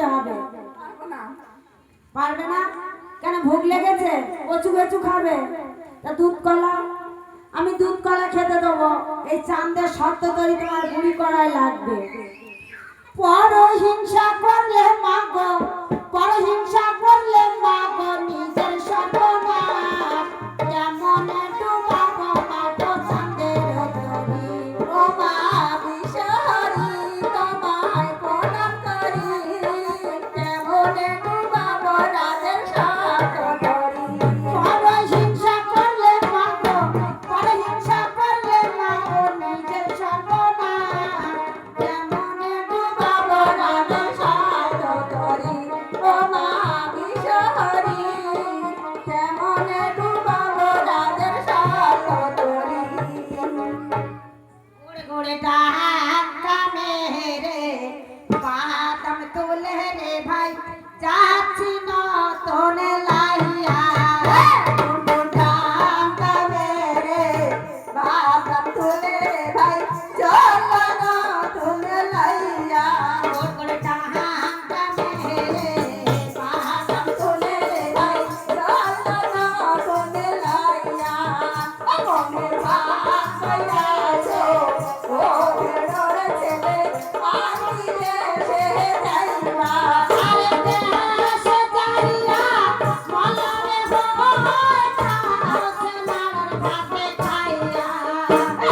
করতে হবে। পারবে না? কেন ভোগ লেগেছে? কচু কচু খাবে। তা দুধ কলা, আমি দুধ কলা খেতে দেবো। এই চান্দের শর্ত তৈরি তোমার বুড়ি করায় লাগবে। পর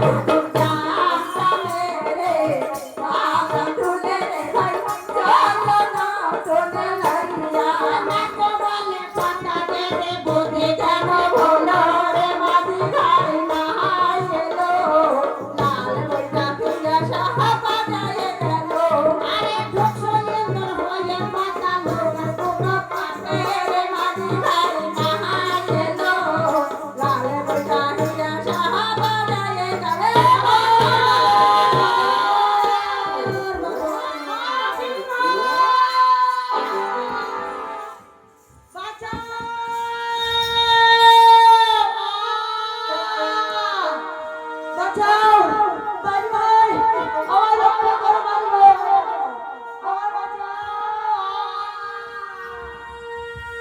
Father.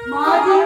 Mother.